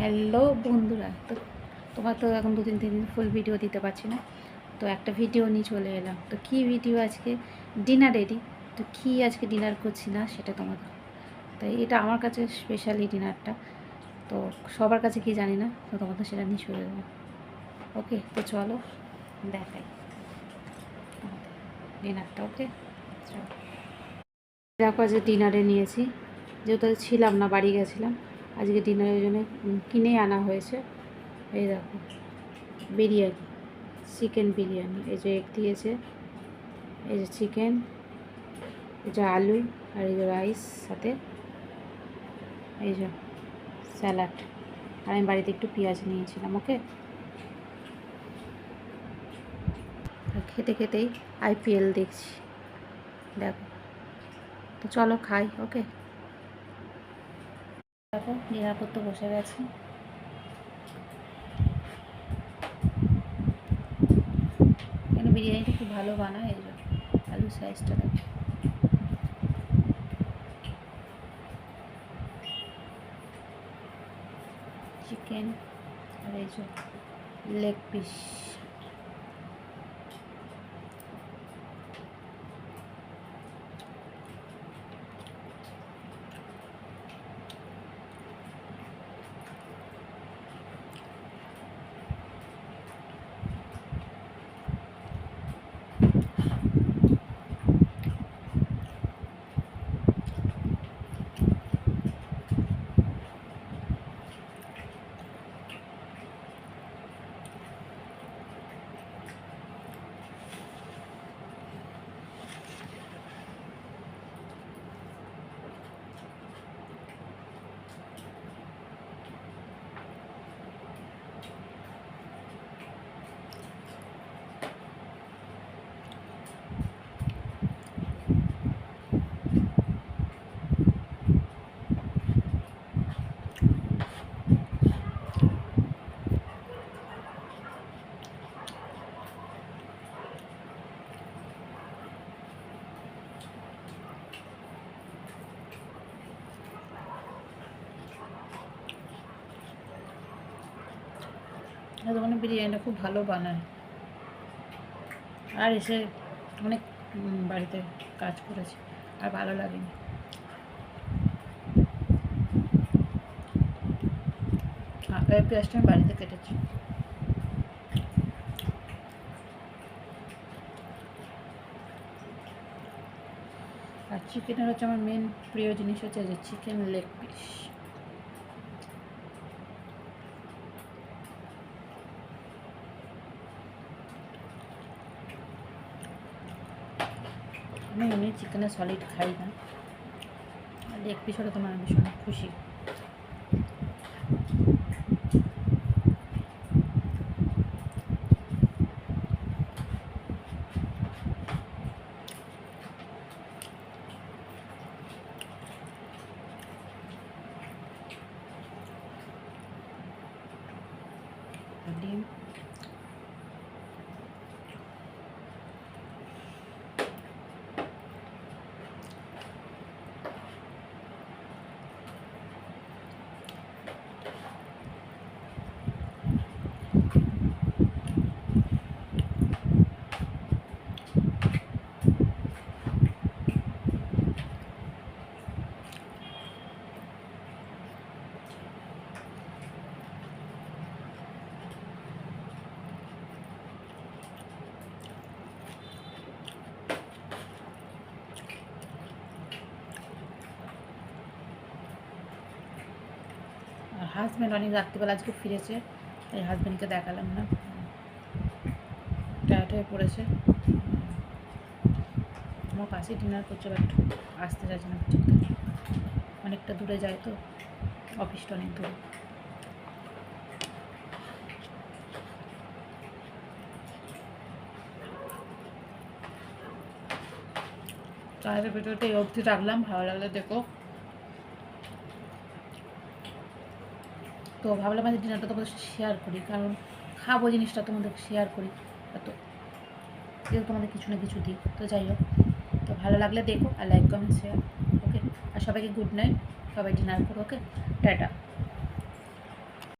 Hello বন্ধুরা, তো তোমার তো এখন দু তিন তিন দিন ফুল ভিডিও দিতে পারছি না। তো একটা ভিডিও নিয়ে চলে এলাম। তো কি ভিডিও আজকে? ডিনারেরই তো কি আজকে ডিনার করছি না সেটা তোমাদের। তাই এটা আমার কাছে স্পেশালি ডিনারটা তো সবার কাছে কি জানি না, তো তোমাদের সেটা নিয়ে চলে যাব ওকে তো চলো দেখাই। ডিনারটা ওকে চলো। দেখো আজকে ডিনারে নিয়েছি। যেহেতু ছিলাম না, বাড়ি গেছিলাম। আজকে ডিনারের জন্য কিনে আনা হয়েছে। এই দেখো, বিরিয়ানি, চিকেন বিরিয়ানি। এই যে এগ দিয়েছে, এই যে চিকেন, এই যে আলু আর এই যে রাইস সাথে। এই যে স্যালাড। আর আমি বাড়িতে একটু পেঁয়াজ নিয়েছিলাম, ওকে? খেতে খেতেই আইপিএল দেখছি। দেখো, তো চলো খাই, ওকে? দেখো ডিনার করতে বসে গেছি। এখানে বিরিয়ানিটা খুব ভালো বানায়, এই জন্য আলু সাইজটা দেখো। চিকেন আর এই যে লেগ পিস দোকানে বিরিয়ানিটা খুব ভালো বানায়। আর এসে অনেক বাড়িতে কাজ করেছে, আর ভালো লাগেনি। পেঁয়াজটা আমি বাড়িতে কেটেছি। আর চিকেনের হচ্ছে আমার মেন প্রিয় জিনিস হচ্ছে যে চিকেন লেগ পিস আমি এমনি চিকেনের সলিড খাই না। লেগ পিস হলে তোমার ভীষণ খুশি। ডিম আর হাজব্যান্ড অনেক রাত্রিবেলা আজকে ফিরেছে, তাই হাজব্যান্ডকে দেখালাম না। টায়ার্ড হয়ে পড়েছে। আমার পাশে ডিনার করছে বাট আসতে চাইছে না অনেকটা দূরে যায় তো অফিসটা অনেক দূরে। তাহলে ভিডিওটা এই অবধি রাখলাম, ভালো লাগলে দেখো। তো ভাবলাম আজ ডিনারটা তোমাদের শেয়ার করি, কারণ খাব জিনিসটা তোমাদের শেয়ার করি। তো যেহেতু তোমাদের কিছু না কিছু দিই, তো যাই হোক, তো ভালো লাগলে দেখো আর লাইক কমেন্ট শেয়ার ওকে আর সবাইকে গুড নাইট সবাই ডিনার করো ওকে টাটা।